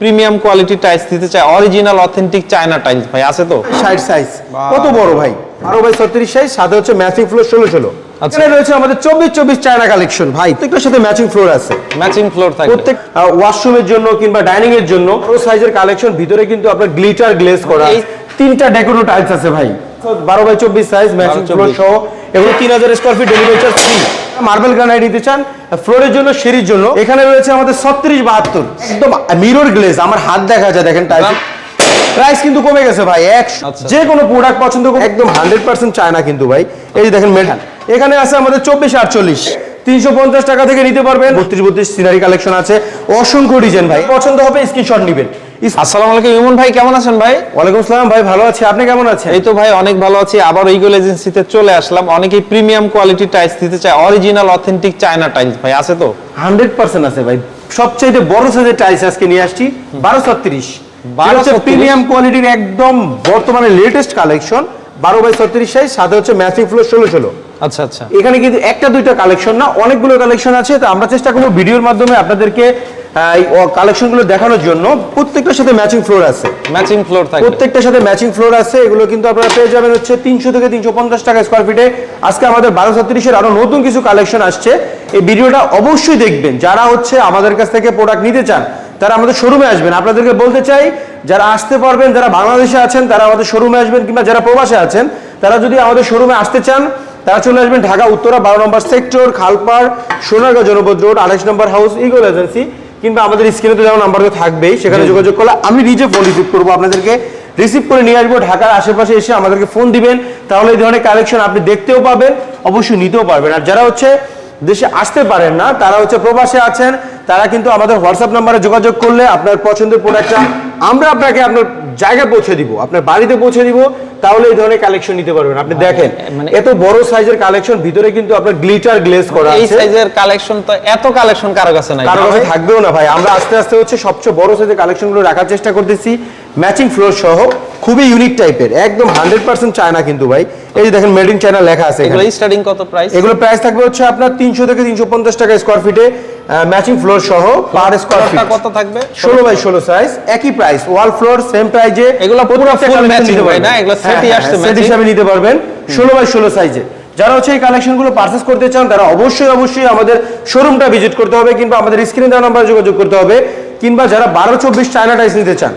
Premium quality tiles দিতে চাই original authentic China tiles ভাই আছে তো? ষাট সাইজ কত বড় ভাই? বারো বাই ছত্রিশ সাইজ সাথে হচ্ছে ম্যাচিং ফ্লোর ষোলো ষোলো। আচ্ছা। এখানে রয়েছে আমাদের চব্বিশ চব্বিশ চায়না কালেকশন ভাই প্রত্যেকটার সাথে ম্যাচিং ফ্লোর আছে। ম্যাচিং ফ্লোর থাকবে। প্রত্যেক ওয়াশরুমের জন্য কিংবা ডাইনিং এর জন্য বড় সাইজের কালেকশন ভিতরে কিন্তু আপনার গ্লিটার গ্লেজ করা তিনটা ডেকোরো টাইলস আছে ভাই। বারো বাই চব্বিশ সাইজ ম্যাচিং ফ্লোর সহ। এগুলো তিন হাজার square feet delivery charge free marble granite চান ফ্লোরের জন্য সিঁড়ির জন্য। এখানে রয়েছে আমাদের ছত্রিশ বাহাত্তর। একদম মিরর গ্লেজ আমার হাত দেখা যায় দেখেন টাইপ প্রাইস কিন্তু কমে গেছে ভাই এক আচ্ছা। যে কোনো প্রোডাক্ট পছন্দ একদম হান্ড্রেড পার্সেন্ট চায়না কিন্তু ভাই। এই যে দেখেন মেটাল এখানে আছে আমাদের চব্বিশ আটচল্লিশ। তিনশো পঞ্চাশ টাকা থেকে নিতে পারবেন। বত্রিশ বত্রিশ সিনারি কালেকশন আছে। অসংখ্য ডিজাইন ভাই। পছন্দ হবে স্ক্রিনশট নেবেন। আসসালামু আলাইকুম ইমন ভাই কেমন আছেন ভাই? ওয়ালাইকুম আসসালাম ভাই ভালো আছি। আপনি কেমন আছেন? এই তো ভাই অনেক ভালো আছি। আবার ইগল এজেন্সিতে চলে আসলাম। অনেকেই প্রিমিয়াম কোয়ালিটি টাইলস দিতে চায়। অরিজিনাল অথেন্টিক চায়না টাইলস ভাই আছে তো? হান্ড্রেড পার্সেন্ট আছে ভাই। সবচেয়ে বড় সাইজের টাইলস আজকে নিয়ে আসছি। বারো ছত্রিশ 1236 প্রিমিয়াম কোয়ালিটির একদম বর্তমানে লেটেস্ট কালেকশন বারো বাই ছত্রিশ সাইজ সাথে হচ্ছে ম্যাচিং ফ্লোর ষোলো ষোলো। আচ্ছা আচ্ছা। এখানে কিন্তু একটা দুইটা কালেকশন না অনেকগুলো কালেকশন আছে। তো আমরা চেষ্টা করব ভিডিওর মাধ্যমে আপনাদেরকে কালেকশনগুলো দেখানোর জন্য। প্রত্যেকটার সাথে ম্যাচিং ফ্লোর আছে। ম্যাচিং ফ্লোর থাকবে। প্রত্যেকটার সাথে ম্যাচিং ফ্লোর আছে। এগুলো কিন্তু আপনারা পেয়ে যাবেন হচ্ছে তিনশো থেকে তিনশো পঞ্চাশ টাকা স্কোয়ার ফিটে আজকে আমাদের বারো ছত্রিশের আরও নতুন কিছু কালেকশন আসছে। এই ভিডিওটা অবশ্যই দেখবেন। যারা হচ্ছে আমাদের কাছ থেকে প্রোডাক্ট নিতে চান তারা আমাদের শোরুমে আসবেন। আপনাদেরকে বলতে চাই যারা আসতে পারবেন যারা বাংলাদেশে আছেন তারা আমাদের শোরুমে আসবেন কিংবা যারা প্রবাসে আছেন তারা যদি আমাদের শোরুমে আসতে চান তারা চলে আসবেন ঢাকা উত্তরা বারো নম্বর সেক্টর খালপাড় সোনারগাঁ জনপদ রোড আঠাশ নম্বর হাউস ইগল এজেন্সি কিংবা আমাদের স্ক্রিনে তো যেমন নাম্বার থাকবেই সেখানে যোগাযোগ করলে আমি নিজে ফোন রিসিভ করব আপনাদেরকে রিসিভ করে নিয়ে আসব। ঢাকার আশেপাশে এসে আমাদেরকে ফোন দিবেন তাহলে এই ধরনের কালেকশন আপনি দেখতেও পাবেন অবশ্যই নিতেও পারবেন। আর যারা হচ্ছে দেশে আসতে পারেন না তারা হচ্ছে প্রবাসে আছেন তারা কিন্তু আমাদের হোয়াটসঅ্যাপ নাম্বারে যোগাযোগ করলে আপনার পছন্দের প্রোডাক্টটা আমরা আপনাকে আপনার জায়গায় পৌঁছে দিব আপনার বাড়িতে পৌঁছে দিব তাহলে এই ধরনের কালেকশন নিতে পারবেন। আপনি দেখেন মানে- এত বড় সাইজের কালেকশন ভিতরে কিন্তু আপনার গ্লিটার গ্লেজ করা এই সাইজের কালেকশন তো এত কালেকশন কারও কাছে নাই কারও কাছে থাকবেও না ভাই। আমরা আস্তে আস্তে হচ্ছে সবচেয়ে বড় সাইজের কালেকশনগুলো রাখার চেষ্টা করতেছি। ম্যাচিং ফ্লোর সহ খুবই ইউনিক টাইপের একদম হান্ড্রেড পার্সেন্ট চায়না কিন্তু ভাই। এই যে দেখেন মেড ইন চায়না লেখা আছে এগুলো স্টার্টিং কত প্রাইস এগুলো প্রাইস থাকবে হচ্ছে আপনার তিনশো থেকে তিনশো পঞ্চাশ টাকা স্কোয়ার ফিটে ম্যাচিং ফ্লোর সহ পার স্কোয়ার ফিট কত থাকবে? ষোলো বাই ষোলো সাইজ একই প্রাইস ওয়াল ফ্লোর সেম প্রাইজে এগুলো পুরো full matching ভাই না? এগুলো set ই আসছে সেট হিসাবে নিতে পারবেন। ষোলো বাই ষোলো সাইজে যারা হচ্ছে এই কালেকশনগুলো পারচেস করতে চান তারা অবশ্যই অবশ্যই আমাদের শোরুমটা ভিজিট করতে হবে কিংবা আমাদের স্ক্রিনে দেওয়া নাম্বারে যোগাযোগ করতে হবে কিংবা যারা বারো চব্বিশ চায়না টাইস নিতে চান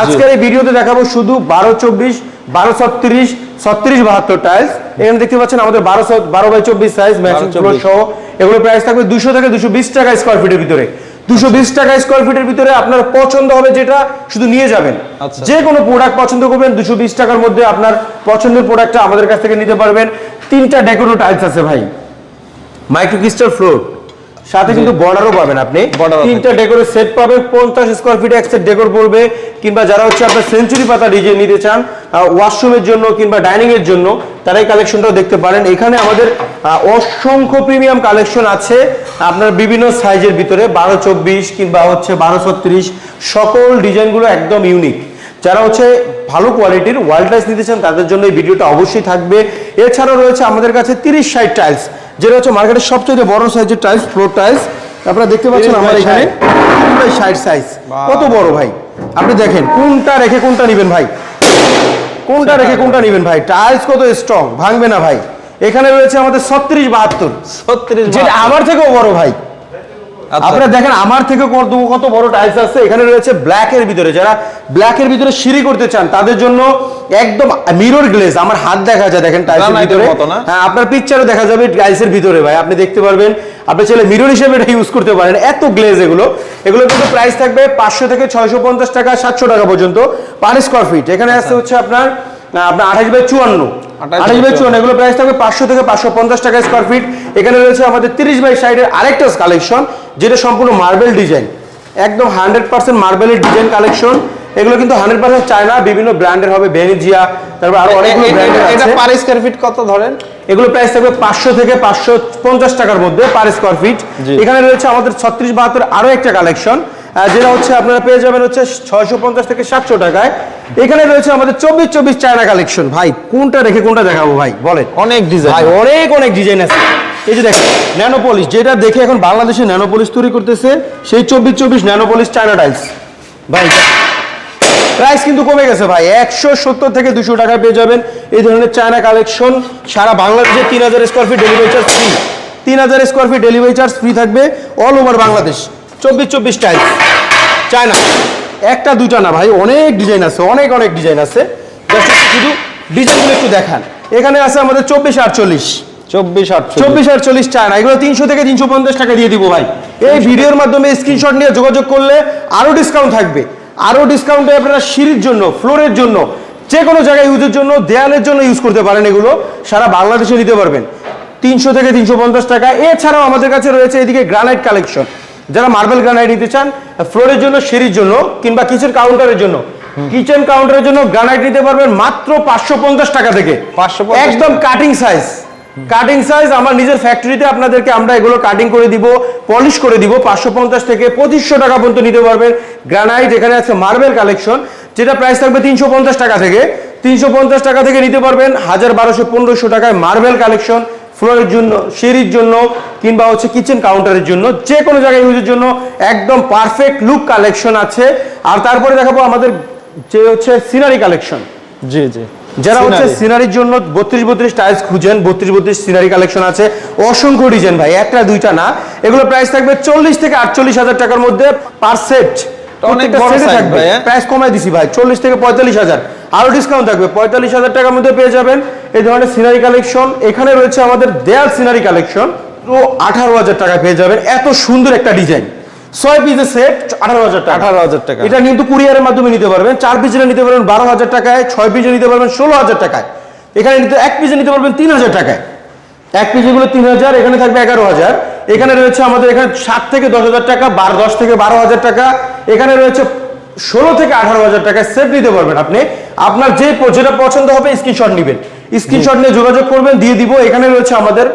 আজকের এই ভিডিওতে দেখাবো শুধু বারো চব্বিশ বারো ছত্রিশ ছত্রিশ বাহাত্তর টাইলস এখানে দেখতে পাচ্ছেন আমাদের বারো বারো বাই চব্বিশ সাইজ ম্যাচিং ফ্লোর সহ। এগুলো প্রাইস থাকবে দুশো থেকে দুশো বিশ টাকা স্কোয়ার ফিটের ভিতরে। দুশো বিশ টাকা স্কোয়ার ফিটের ভিতরে আপনার পছন্দ হবে যেটা শুধু নিয়ে যাবেন। আচ্ছা। যে কোনো প্রোডাক্ট পছন্দ করবেন দুশো বিশ টাকার মধ্যে আপনার পছন্দের প্রোডাক্টটা আমাদের কাছ থেকে নিতে পারবেন। তিনটা ডেকোরো টাইলস আছে ভাই। মাইক্রো ক্রিস্টাল ফ্লোর সাথে কিন্তু বর্ডারও পাবেন আপনি। তিনটা ডেকোরের সেট পাবেন পঞ্চাশ স্কোয়ার ফিট এক সেট ডেকোর পড়বে কিংবা যারা হচ্ছে আপনার সেঞ্চুরি পাতা ডিজাইন নিতে চান ওয়াশরুমের জন্য কিংবা ডাইনিং এর জন্য তারা এই কালেকশনটাও দেখতে পারেন। এখানে আমাদের অসংখ্য প্রিমিয়াম কালেকশন আছে। আপনার বিভিন্ন সাইজের ভিতরে বারো চব্বিশ কিংবা হচ্ছে বারো ছত্রিশ সকল ডিজাইনগুলো একদম ইউনিক যারা হচ্ছে ভালো কোয়ালিটির ওয়ার্ল্ড টাইলস নিতে চান তাদের জন্য এই ভিডিওটা অবশ্যই থাকবে। এছাড়াও রয়েছে আমাদের কাছে তিরিশ সাইড টাইলস যেটা হচ্ছে মার্কেটের সবচেয়ে বড় সাইজের টাইলস ফ্লোর টাইলস আপনারা দেখতে পাচ্ছেন আমার এখানে ষাট সাইজ কত বড় ভাই? আপনি দেখেন কোনটা রেখে কোনটা নেবেন ভাই? কোনটা রেখে কোনটা নেবেন ভাই? টাইলস কত স্ট্রং ভাঙবে না ভাই। এখানে রয়েছে আমাদের ছত্রিশ বাহাত্তর। 36 যেটা আমার থেকেও বড় ভাই। আচ্ছা। আপনারা দেখেন আমার থেকে কত কত বড় টাইলস আছে। এখানে রয়েছে ব্ল্যাক এর ভিতরে। যারা ব্ল্যাক এর ভিতরে সিঁড়ি করতে চান তাদের জন্য একদম মিরর গ্লেজ আমার হাত দেখা যায় দেখেন টাইলসের এর ভিতরে। হ্যাঁ আপনার পিকচারও দেখা যাবে টাইলসের ভিতরে ভাই আপনি দেখতে পারবেন। আপনি চাইলে মিরর হিসেবে এটা ইউজ করতে পারেন। এত গ্লেজ এগুলো। এগুলো কিন্তু প্রাইস থাকবে পাঁচশো থেকে ছয়শো পঞ্চাশ টাকা সাতশো টাকা পর্যন্ত পার স্কোয়ার ফিট এখানে আসছে হচ্ছে আপনার আপনার আঠাশ বাই চুয়ান্ন। 28 আঠাশ বাই 54 চুয়ান্ন এগুলো প্রাইস থাকবে পাঁচশো থেকে পাঁচশো পঞ্চাশ টাকা স্কোয়ার ফিট এখানে রয়েছে আমাদের তিরিশ বাই সাইডের আরেকটা কালেকশন যেটা সম্পূর্ণ মার্বেল ডিজাইন একদম হান্ড্রেড পার্সেন্ট মার্বেলের ডিজাইন কালেকশন এগুলো কিন্তু হান্ড্রেড পার্সেন্ট চায়না বিভিন্ন ব্র্যান্ডের হবে বেনিজিয়া তারপর আরও অনেকগুলো এটা পার স্কয়ার ফিট কত ধরেন? এগুলো প্রাইস থাকবে পাঁচশো থেকে পাঁচশো পঞ্চাশ টাকার মধ্যে পার স্কোয়ার ফিট এখানে রয়েছে আমাদের ছত্রিশ বাহাত্তর আরও একটা কালেকশন যেটা হচ্ছে আপনারা পেয়ে যাবেন হচ্ছে ছয়শো পঞ্চাশ থেকে সাতশো টাকায়। এখানে রয়েছে আমাদের চব্বিশ চব্বিশ চায়না কালেকশন ভাই কোনটা রেখে কোনটা দেখাবো ভাই? বলেন। অনেক ডিজাইন ভাই অনেক অনেক ডিজাইন আছে। এই যে দেখেন ন্যানোপলিশ যেটা দেখে এখন বাংলাদেশে ন্যানোপলিশ তৈরি করতেছে সেই চব্বিশ চব্বিশ ন্যানোপলিশ চায়না টাইলস ভাই প্রাইস কিন্তু কমে গেছে ভাই। একশো সত্তর থেকে দুশো টাকায় পেয়ে যাবেন। এই ধরনের চায়না কালেকশন সারা বাংলাদেশে তিন হাজার square feet delivery charge free তিন হাজার square feet delivery charge free থাকবে অল ওভার বাংলাদেশ। চব্বিশ চব্বিশ টাইপ চায়না একটা দুটা না ভাই অনেক ডিজাইন আছে অনেক অনেক ডিজাইন আছে। জাস্ট শুধু ডিজাইনগুলো একটু দেখান। এখানে আছে আমাদের চব্বিশ আটচল্লিশ। চব্বিশ আটচল্লিশ। চব্বিশ আর চল্লিশ চায় এগুলো তিনশো থেকে তিনশো পঞ্চাশ টাকা দিয়ে দিব ভাই। এই ভিডিওর মাধ্যমে স্ক্রিনশট নিয়ে যোগাযোগ করলে আরও ডিসকাউন্ট থাকবে। আরও ডিসকাউন্টে আপনারা সিঁড়ির জন্য ফ্লোরের জন্য যে কোনো জায়গায় ইউজের জন্য দেয়ালের জন্য ইউজ করতে পারেন এগুলো। সারা বাংলাদেশে নিতে পারবেন। তিনশো থেকে তিনশো পঞ্চাশ টাকা। এছাড়াও আমাদের কাছে রয়েছে এদিকে গ্রানাইট কালেকশন যারা মার্বেল গ্রানাইট নিতে চান ফ্লোরের জন্য সিঁড়ির জন্য কিংবা কিচেন কাউন্টারের জন্য কিচেন কাউন্টারের জন্য গ্রানাইট নিতে পারবেন মাত্র পাঁচশো পঞ্চাশ টাকা থেকে। 550 একদম কাটিং সাইজ কাটিং সাইজ আমার নিজের ফ্যাক্টরিতে আপনাদেরকে আমরা এগুলো কাটিং করে দিব পলিশ করে দিব, পাঁচশো পঞ্চাশ থেকে পঁচিশশো টাকা পর্যন্ত নিতে পারবেন গ্রানাইট এখানে আছে মার্বেল কালেকশন যেটা প্রাইস থাকবে তিনশো পঞ্চাশ টাকা থেকে। তিনশো পঞ্চাশ টাকা থেকে নিতে পারবেন হাজার বারোশো পনেরোশো টাকায় মার্বেল কালেকশন ফ্লোরের জন্য, সিঁড়ির জন্য, কিংবা হচ্ছে কিচেন কাউন্টারের জন্য যে কোনো জায়গায় ইউজের জন্য একদম পারফেক্ট লুক কালেকশন আছে। আর তারপরে দেখাবো আমাদের যে হচ্ছে সিনারি কালেকশন জি জি। যারা হচ্ছে সিনারির জন্য বত্রিশ বত্রিশ টাইলস খুঁজেন বত্রিশ বত্রিশ সিনারি কালেকশন আছে। অসংখ্য ডিজাইন ভাই একটা দুইটা না। এগুলো প্রাইস থাকবে চল্লিশ থেকে আটচল্লিশ হাজার টাকার মধ্যে পার সেট? প্রাইস কমাই দিছি ভাই চল্লিশ থেকে পঁয়তাল্লিশ হাজার। আরও ডিসকাউন্ট থাকবে পঁয়তাল্লিশ হাজার টাকার মধ্যে পেয়ে যাবেন। এই ধরনের সিনারি কালেকশন এখানে রয়েছে আমাদের দেয়াল সিনারি কালেকশন তো আঠারো হাজার টাকা পেয়ে যাবেন। এত সুন্দর একটা ডিজাইন ছয় পিসের সেট আঠারো হাজার টাকা। আঠারো হাজার টাকা। এটা কিন্তু কুরিয়ারের মাধ্যমে নিতে পারবেন। চার পিসে নিতে পারবেন বারো হাজার টাকায় ছয় পিসে নিতে পারবেন ষোলো হাজার টাকায়। এখানে নিতে এক পিসে নিতে পারবেন তিন হাজার টাকায়। এক পিসেগুলো তিন হাজার এখানে থাকবে এগারো হাজার। এখানে রয়েছে আমাদের এখানে সাত থেকে দশ হাজার টাকা বার দশ থেকে বারো হাজার টাকা। এখানে রয়েছে ষোলো থেকে আঠারো হাজার টাকায় সেট নিতে পারবেন আপনি। আপনার যে যেটা পছন্দ হবে স্ক্রিনশট নেবেন। স্ক্রিনশট নিয়ে যোগাযোগ করবেন দিয়ে দিব। এখানে রয়েছে আমাদের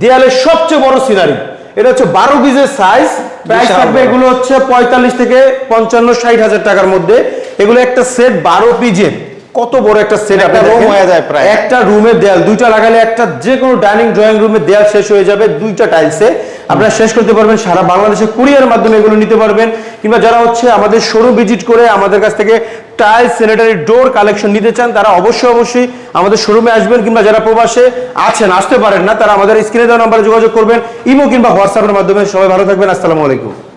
দেয়ালের সবচেয়ে বড় সিনারি। এটা হচ্ছে বারো পিসের সাইজ প্রাইস থাকবে এগুলো হচ্ছে পঁয়তাল্লিশ থেকে পঞ্চান্ন ষাট হাজার টাকার মধ্যে। এগুলো একটা সেট বারো পিজের কত বড় একটা সেট একটা রুম হয়ে যায় প্রায়। একটা রুমের দেয়াল দুইটা লাগালে একটা যে কোনো ডাইনিং ড্রয়িং রুমের দেয়াল শেষ হয়ে যাবে দুইটা টাইলসে আপনারা শেষ করতে পারবেন, সারা বাংলাদেশে কুরিয়ার মাধ্যমে এগুলো নিতে পারবেন। কিংবা যারা হচ্ছে আমাদের শোরুম ভিজিট করে আমাদের কাছ থেকে টাইল স্যানিটারি ডোর কালেকশন নিতে চান, তারা অবশ্যই অবশ্যই আমাদের শোরুমে আসবেন। কিংবা যারা প্রবাসে আছেন, আসতে পারেন না, তারা আমাদের স্ক্রিনে দেওয়া নাম্বারে যোগাযোগ করবেন ইমো কিংবা হোয়াটসঅ্যাপের মাধ্যমে। সবাই ভালো থাকবেন, আসসালামু আলাইকুম।